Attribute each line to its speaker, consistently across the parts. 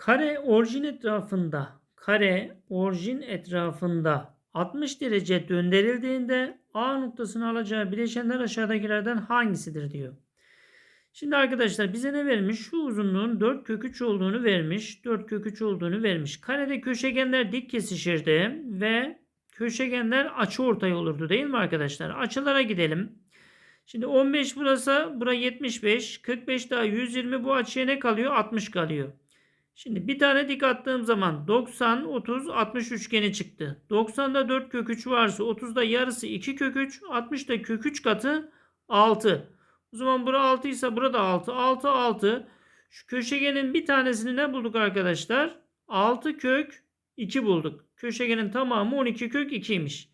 Speaker 1: Kare orijin etrafında kare orijin etrafında 60 derece döndürüldüğünde A noktasını alacağı bileşenler aşağıdakilerden hangisidir diyor. Şimdi arkadaşlar bize ne vermiş? Şu uzunluğun 4 kök 3 olduğunu vermiş. 4 kök 3 olduğunu vermiş. Karede köşegenler dik kesişirdi ve köşegenler açı ortay olurdu değil mi arkadaşlar? Açılara gidelim. Şimdi 15 burası, bura 75, 45 daha 120 bu açıya ne kalıyor? 60 kalıyor. Şimdi bir tane dik attığım zaman 90, 30, 60 üçgeni çıktı. 90'da 4 kök 3 varsa 30'da yarısı 2 kök 3, 60'da kök 3 katı 6. O zaman bura 6 ise burada 6. 6, 6. Şu köşegenin bir tanesini ne bulduk arkadaşlar? 6 kök 2 bulduk. Köşegenin tamamı 12 kök 2'ymiş.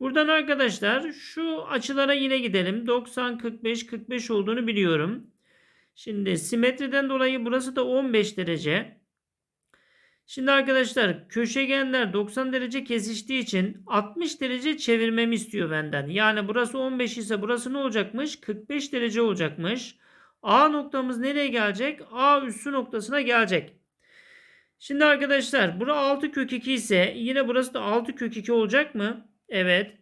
Speaker 1: Buradan arkadaşlar şu açılara yine gidelim. 90, 45, 45 olduğunu biliyorum. Şimdi simetriden dolayı burası da 15 derece. Şimdi arkadaşlar köşegenler 90 derece kesiştiği için 60 derece çevirmemi istiyor benden. Yani burası 15 ise burası ne olacakmış? 45 derece olacakmış. A noktamız nereye gelecek? A üssü noktasına gelecek. Şimdi arkadaşlar bura 6 kök 2 ise yine burası da 6 kök 2 olacak mı? Evet.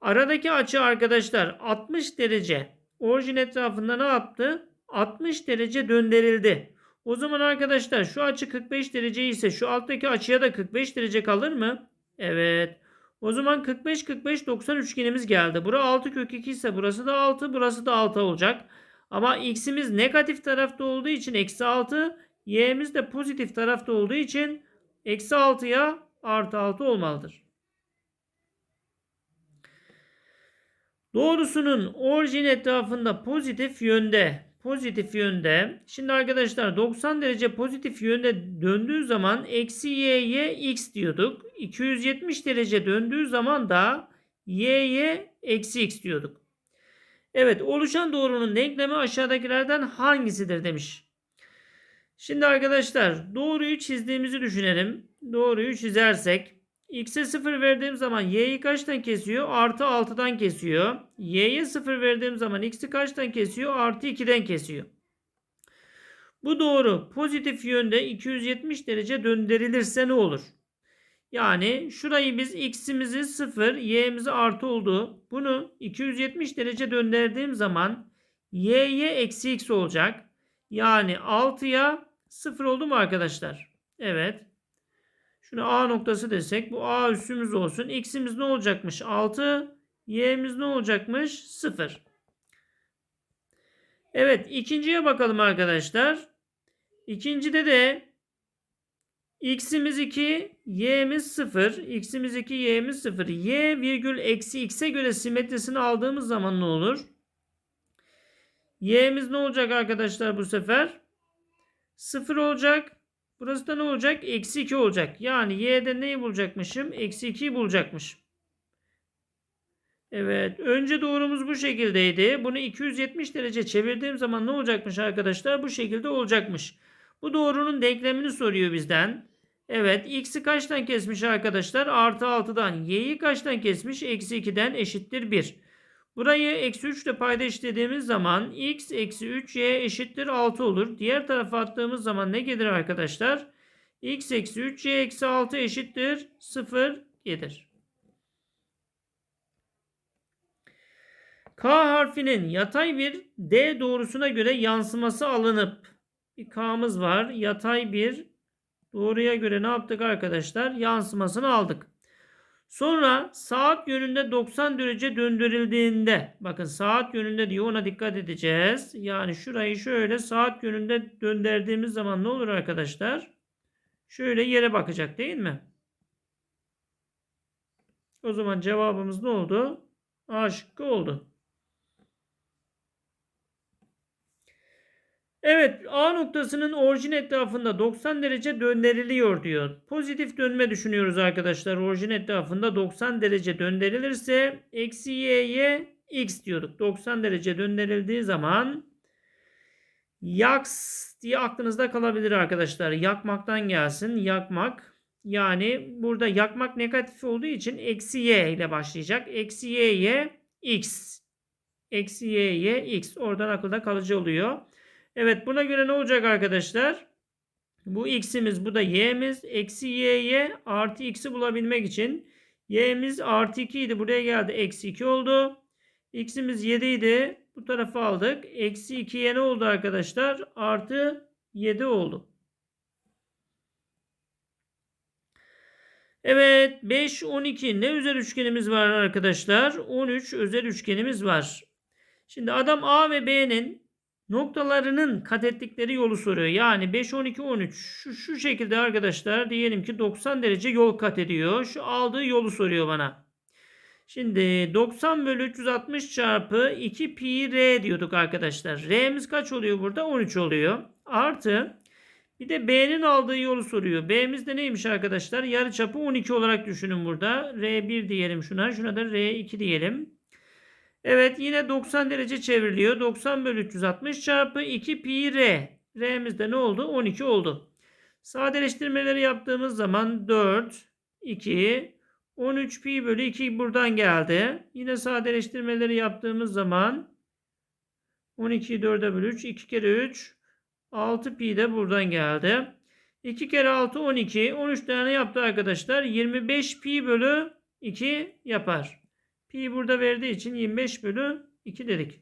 Speaker 1: Aradaki açı arkadaşlar 60 derece. Orijin etrafında ne yaptı? 60 derece döndürüldü. O zaman arkadaşlar şu açı 45 derece ise şu alttaki açıya da 45 derece kalır mı? Evet. O zaman 45 45 90 üçgenimiz geldi. Bura 6 kök 2 ise burası da 6 burası da 6 olacak. Ama x'imiz negatif tarafta olduğu için eksi 6 y'miz de pozitif tarafta olduğu için eksi 6'ya artı 6 olmalıdır. Doğrusunun orijin etrafında pozitif yönde pozitif yönde. Şimdi arkadaşlar 90 derece pozitif yönde döndüğü zaman eksi y'ye x diyorduk. 270 derece döndüğü zaman da y'ye eksi x diyorduk. Evet oluşan doğrunun denklemi aşağıdakilerden hangisidir demiş. Şimdi arkadaşlar doğruyu çizdiğimizi düşünelim. Doğruyu çizersek X'e 0 verdiğim zaman y'yi kaçtan kesiyor? Artı 6'dan kesiyor. Y'ye 0 verdiğim zaman x'i kaçtan kesiyor? Artı 2'den kesiyor. Bu doğru pozitif yönde 270 derece döndürülürse ne olur? Yani şurayı biz x'imizi 0, y'mizi artı oldu. Bunu 270 derece döndürdüğüm zaman y'ye eksi x olacak. Yani 6'ya 0 oldu mu arkadaşlar? Evet. Şunu A noktası desek bu A üssümüz olsun. X'imiz ne olacakmış? 6. Y'miz ne olacakmış? 0. Evet ikinciye bakalım arkadaşlar. İkincide de x'imiz 2, y'miz 0. x'imiz 2, y'miz 0. y virgül eksi x'e göre simetrisini aldığımız zaman ne olur? y'miz ne olacak arkadaşlar bu sefer? 0 olacak. Burası da ne olacak? Eksi 2 olacak. Yani y'de neyi bulacakmışım? Eksi 2'yi bulacakmışım. Evet. Önce doğrumuz bu şekildeydi. Bunu 270 derece çevirdiğim zaman ne olacakmış arkadaşlar? Bu şekilde olacakmış. Bu doğrunun denklemini soruyor bizden. Evet. X'i kaçtan kesmiş arkadaşlar? Artı 6'dan. Y'yi kaçtan kesmiş? Eksi 2'den eşittir 1. Burayı eksi 3 ile payda eşitlediğimiz zaman x eksi 3 y eşittir 6 olur. Diğer tarafa attığımız zaman ne gelir arkadaşlar? x eksi 3 y eksi 6 eşittir 0 gelir. K harfinin yatay bir D doğrusuna göre yansıması alınıp bir K'mız var. Yatay bir doğruya göre ne yaptık arkadaşlar? Yansımasını aldık. Sonra saat yönünde 90 derece döndürüldüğünde bakın saat yönünde diyor ona dikkat edeceğiz. Yani şurayı şöyle saat yönünde döndürdüğümüz zaman ne olur arkadaşlar? Şöyle yere bakacak değil mi? O zaman cevabımız ne oldu? A şıkkı oldu. Evet A noktasının orijin etrafında 90 derece döndürülüyor diyor. Pozitif dönme düşünüyoruz arkadaşlar. Orijin etrafında 90 derece döndürülürse eksi y'ye x diyorduk. 90 derece döndürüldüğü zaman yaks diye aklınızda kalabilir arkadaşlar. Yakmaktan gelsin. Yakmak. Yani burada yakmak negatif olduğu için eksi y ile başlayacak. Eksi y'ye x. Eksi y'ye x. Oradan akılda kalıcı oluyor. Evet buna göre ne olacak arkadaşlar? Bu x'imiz bu da y'miz. Eksi y'ye artı x'i bulabilmek için y'miz artı 2 idi. Buraya geldi. Eksi 2 oldu. x'imiz 7 idi. Bu tarafa aldık. Eksi 2'ye ne oldu arkadaşlar? Artı 7 oldu. Evet 5, 12 ne özel üçgenimiz var arkadaşlar? 13 özel üçgenimiz var. Şimdi adam A ve B'nin noktalarının kat ettikleri yolu soruyor. Yani 5, 12, 13 şu, şu şekilde arkadaşlar diyelim ki 90 derece yol kat ediyor. Şu aldığı yolu soruyor bana. Şimdi 90 bölü 360 çarpı 2 pi r diyorduk arkadaşlar. R'miz kaç oluyor burada? 13 oluyor. Artı bir de B'nin aldığı yolu soruyor. B'miz de neymiş arkadaşlar? Yarıçapı 12 olarak düşünün burada. R1 diyelim şuna. Şuna da R2 diyelim. Evet yine 90 derece çevriliyor. 90 bölü 360 çarpı 2 pi r. R'miz de ne oldu? 12 oldu. Sadeleştirmeleri yaptığımız zaman 4, 2, 13 pi bölü 2 buradan geldi. Yine sadeleştirmeleri yaptığımız zaman 12'yi 4'e bölü 3, 2 kere 3, 6 pi de buradan geldi. 2 kere 6 12. 13 tane yaptı arkadaşlar. 25 pi bölü 2 yapar. Pi burada verdiği için 25 bölü 2 dedik.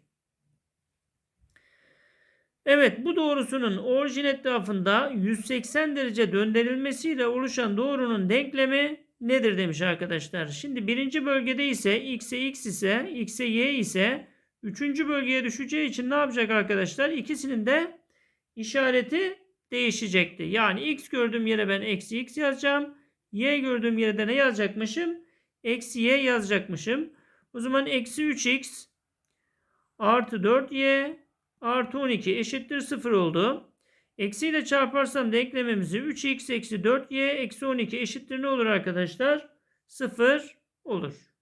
Speaker 1: Evet bu doğrusunun orijin etrafında 180 derece döndürülmesiyle oluşan doğrunun denklemi nedir demiş arkadaşlar. Şimdi birinci bölgede ise x'e x ise x'e y ise üçüncü bölgeye düşeceği için ne yapacak arkadaşlar? İkisinin de işareti değişecekti. Yani x gördüğüm yere ben eksi x yazacağım. Y gördüğüm yere de ne yazacakmışım? Eksi y yazacakmışım. O zaman eksi 3x artı 4y artı 12 eşittir 0 oldu. Eksi ile çarparsam denklemimizi 3x eksi 4y eksi 12 eşittir ne olur arkadaşlar? 0 olur.